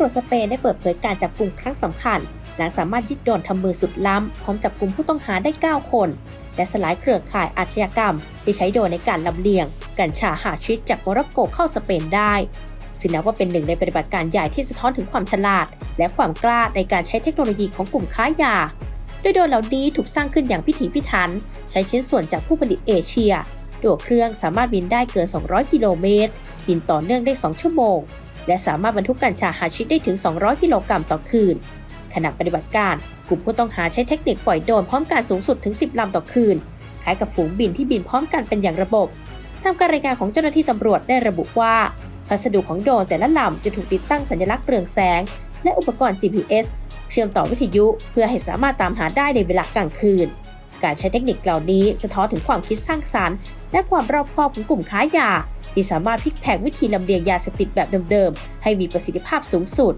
ตำรวจสเปนได้เปิดเผยการจับกลุ่มครั้งสำคัญ หลังสามารถยึดโดรนทำมือสุดล้ำ พร้อมจับกลุ่มผู้ต้องหาได้ 9 คน และสลายเครือข่ายอาชญากรรม ที่ใช้โดรนในการลำเลียง กัญชาหาชิดจากโมร็อกโกเข้าสเปนได้ซึ่งนับว่าเป็นหนึ่งในปฏิบัติการใหญ่ที่สะท้อนถึงความฉลาด และความกล้าในการใช้เทคโนโลยีของกลุ่มค้ายาโดยโดรนเหล่านี้ถูกสร้างขึ้นอย่างพิถีพิถัน ใช้ชิ้นส่วนจากผู้ผลิตเอเชียตัวเครื่องสามารถบินได้เกิน 200 กิโลเมตร บินต่อเนื่องได้ 2 ชั่วโมง และสามารถบรรทุกกัญชาหาชิดได้ถึง 200 กิโลกรัมต่อคืน ขณะปฏิบัติการ กลุ่มผู้ต้องหาใช้เทคนิคปล่อยโดรนพร้อมกันสูงสุดถึง 10 ลำต่อคืน คล้ายกับฝูงบินที่บินพร้อมกันเป็นอย่างระบบตามการรายงานของเจ้าหน้าที่ตำรวจได้ระบุว่า พัสดุของโดรนแต่ละลำจะถูกติดตั้งสัญลักษณ์เรืองแสง และอุปกรณ์ GPS เชื่อมต่อวิทยุเพื่อให้สามารถตามหาได้ในเวลากลางคืน การใช้เทคนิคเหล่านี้สะท้อนถึงความคิดสร้างสรรค์ และความรอบคอบของกลุ่มค้ายา ที่สามารถพลิกแพงวิธีลำเลียงยาเสพติดแบบเดิมๆ ให้มีประสิทธิภาพสูงสุด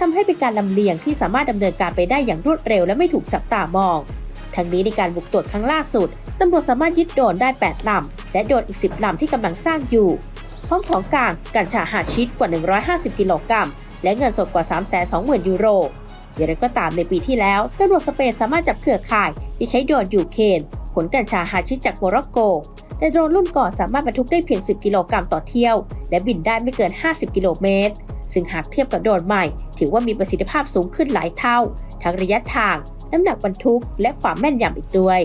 ทำให้เป็นการลำเลียงที่สามารถดำเนินการไปได้อย่างรวดเร็วและไม่ถูกจับตามอง ทั้งนี้ในการบุกตรวจครั้งล่าสุดตำรวจสามารถยึดโดนได้ 8ลำและโดนอีก 10ลำที่กำลังสร้างอยู่ พร้อมของกลางกัญชาหาชิดกว่า 150 กิโลกรัม และเงินสดกว่า 320,000 ยูโรอย่างไรก็ตามในปีที่แล้วตำรวจสเปนสามารถจับเครือข่ายที่ใช้โดรนยูเคนขนกัญชาหาชิดจากโมร็อกโก แต่โดรนรุ่นก่อนสามารถบรรทุกได้เพียง 10 กิโลกรัมต่อเที่ยว และบินได้ไม่เกิน 50 กิโลเมตร ซึ่งหากเทียบกับโดรนใหม่ ถือว่ามีประสิทธิภาพสูงขึ้นหลายเท่า ทั้งระยะทาง น้ำหนักบรรทุก และความแม่นยำอีกด้วย